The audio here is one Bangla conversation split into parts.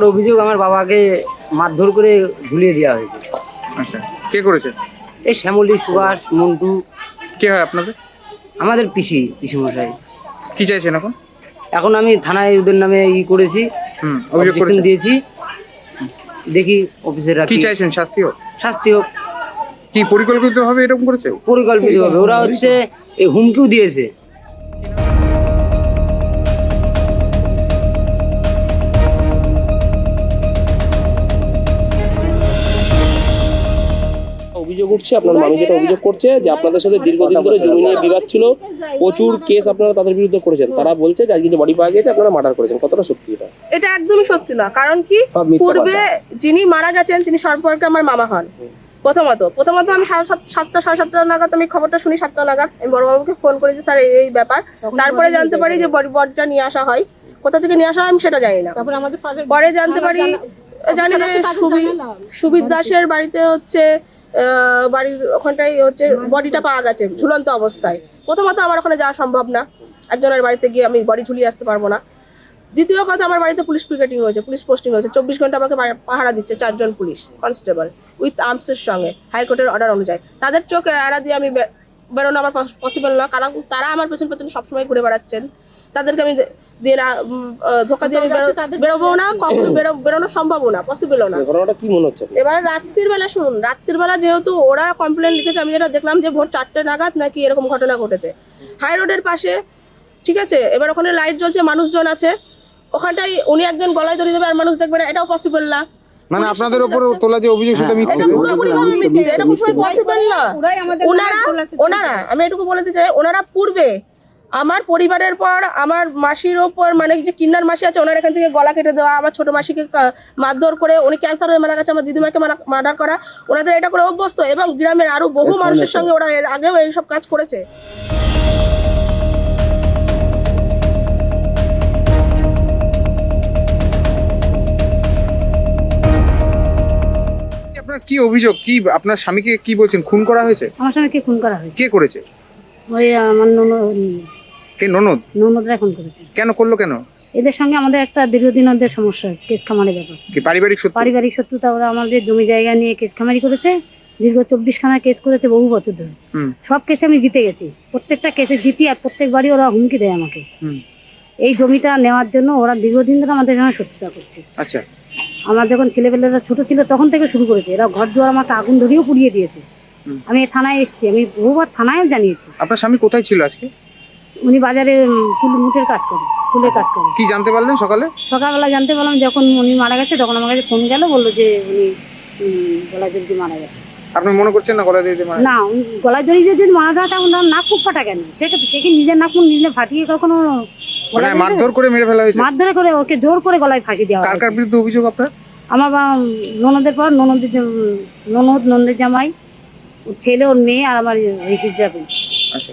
আমার অভিযোগ আমার বাবাকে মারধর করে ঝুলিয়ে দেওয়া হয়েছে। আচ্ছা কে করেছে? এই শ্যামলী সুভাষ মন্টু। কে হয় আপনাদের? আমাদের পিসি পিসি মশাই কি চাইছেন এখন? এখন আমি থানায় ওদের নামে ই করেছি হুম অভিযোগ objection করেছেন? দিয়েছি। দেখি অফিসেরা কি কি চাইছেন শাস্তি হোক? শাস্তি হোক। কি পরিকল্পিতভাবে এরকম করেছে? পরিকল্পিত হবে ওরা হচ্ছে এই হুমকিও দিয়েছে। অভিযোগ উঠছে আপনার মামি যেটা অভিযোগ করছে যে আপনাদের সাথে দীর্ঘদিন ধরে জমি নিয়ে বিবাদ ছিল প্রচুর কেস আপনারা তাদের বিরুদ্ধে করেছেন। তারা বলছে যে আজকে যে বডি পাওয়া গেছে আপনারা মার্ডার করেছেন। কতটা সত্যি এটা? এটা একদমই সত্যি না কারণ কি? পূর্বে যিনি মারা গেছেন তিনি সম্পর্কে আমার মামা হন। প্রথমত। প্রথমত আমি সাতটা সাড়ে সাতটা নাগাদ আমি খবরটা শুনি সাতটা নাগাদ। আমি বড়বাবুকে ফোন করেছি স্যার এই ব্যাপার। তারপরে জানতে পারি যে বডি বডিটা নিয়ে আসা হয়। কোথা থেকে নিয়ে আসা হয় আমি সেটা জানি না। পরে জানতে পারি জানি যে সুবি- সুবির দাসের বাড়িতে হচ্ছে বাড়ির ওখানটাই হচ্ছে বডিটা পাওয়া গেছে, ঝুলন্ত অবস্থায়। প্রথমত আমার ওখানে যাওয়া সম্ভব না। একজনের বাড়িতে গিয়ে আমি বডি ঝুলিয়ে আসতে পারব না। দ্বিতীয় কথা, আমার বাড়িতে পুলিশ পিকেটিং হয়েছে পুলিশ পোস্টিং হয়েছে চব্বিশ ঘণ্টা আমাকে পাহারা দিচ্ছে চারজন পুলিশ কনস্টেবল উইথ আর্মসের সঙ্গে হাইকোর্টের অর্ডার অনুযায়ী। তাদের চোখ এড়া দিয়ে আমি বেরোনো আমার পসিবল না। কারণ তারা আমার পেছন পেছন সবসময় ঘুরে বেড়াচ্ছেন। তাদেরকে আমি দে- দিয়ে না ধোকা দিয়ে আমি বেরোবো না কখনো বেরো বেরোনো সম্ভবও না পসিবলও না। ঘটনাটা কি মনে হচ্ছে? এবার রাত্রির বেলা শুনুন রাত্রির বেলা যেহেতু ওরা কমপ্লেন লিখেছে আমি যেটা দেখলাম যে ভোর চারটে নাগাদ নাকি এরকম ঘটনা ঘটেছে। হাই রোডের পাশে ঠিক আছে? এবার ওখানে লাইট জ্বলছে মানুষজন আছে। ওখানটাই উনি একজন গলায় ধরে দেবে আর মানুষ দেখবে না এটাও পসিবল না। মানে আপনাদের যাচ্ছে। তোলা যে অভিযোগ সেটা মিথ্যে এটা পুরোপুরি ভাবে মিথ্যে এটা কোনো সময় পসিবল না। ওনারা ওনারা আমি এটুকু বলতে চাই ওনারা পূর্বে আমার পরিবারের পর আমার মাসির ওপর মানে যে কিন্নার মাসি আছে ওনার এখান থেকে গলা কেটে দেওয়া আমার ছোট মাসিকে মারধর করে উনি ক্যান্সার হয়ে মারা গেছে আমার দিদিমাকে মার্ডার করা ওনাদের এটা করে অভ্যস্ত। এবং গ্রামের আরও বহু মানুষের সঙ্গে ওরা এর আগেও এইসব কাজ করেছে। আপনার কি অভিযোগ? কি আপনার স্বামীকে কি বলছেন? খুন করা হয়েছে? আমার স্বামীকে খুন করা হয়েছে। কে করেছে? ওই আমার ননদ। কে? ননদ? ননদরা খুন করেছে। কেন করল কেন? এদের সঙ্গে আমাদের একটা দীর্ঘদিন ওদের সমস্যা কেস খামারের ব্যাপার। কি পারিবারিক সূত্র পারিবারিক শত্রুতা ওরা আমাদের জমি জায়গা নিয়ে কেস খামারি করেছে দীর্ঘ চব্বিশ খানা কেস করেছে বহু বছর ধরে। হুম। সব কেসে আমি জিতে গেছি। প্রত্যেকটা কেসে জিতি আর প্রত্যেকবারই ওরা হুমকি দেয় আমাকে। এই জমিটা নেওয়ার জন্য ওরা দীর্ঘদিন ধরে আমাদের সঙ্গে শত্রুতা করছে। আচ্ছা। আমার যখন ছেলেপেলেরা ছোট ছিল তখন থেকে শুরু করেছে। এরা ঘর দুয়ার আমাকে আগুন ধরিয়েও পুড়িয়ে দিয়েছে। আমি এই থানায় এসেছি। আমি বহুবার থানায়ও জানিয়েছি। আপনার স্বামী কোথায় ছিল আজকে? উনি বাজারে ফুল মুঠের কাজ করে ফুলের কাজ করে। কি জানতে পারলেন সকালে? সকালবেলা জানতে পারলাম যখন উনি মারা গেছে তখন আমার কাছে ফোন গেল বলল যে উনি গলায় জড়িয়ে মারা গেছে। আপনি মনে করছেন না গলায় দিতে মারা না গলায় জড়িয়ে যদি মারা যায় তখন নাক খুব ফাটা কেন? সে সে কি নিজের নাক নিজে ফাটিয়ে কখনো মানে জড়িয়ে মারধর করে মেরে ফেলা হয়েছে? মারধরে করে ওকে জোর করে গলায় ফাঁসি দেওয়া কার কার। বিরুদ্ধে অভিযোগ আপনার? আমার বা ননদের পর ননদের ননদ নন্দের জামাই ওর ছেলে ওর মেয়ে আর আমার রিসিস যাবে আচ্ছা।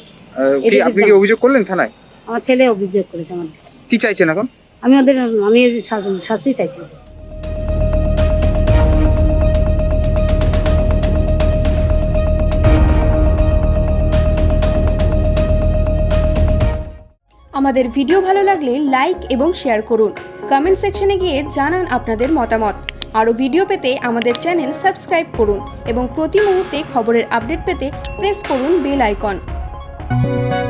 কি আপনি কি অভিযোগ করলেন থানায়? আমার ছেলে অভিযোগ করেছে আমার। কি চাইছেন এখন? আমি ওদের আমি শাস্তি চাইছি। আমাদের ভিডিও ভালো লাগলে লাইক এবং শেয়ার করুন। কমেন্ট সেকশনে গিয়ে জানান আপনাদের মতামত। আরও ভিডিও পেতে আমাদের চ্যানেল সাবস্ক্রাইব করুন এবং প্রতি মুহূর্তে খবরের আপডেট পেতে প্রেস করুন বেল আইকন। Música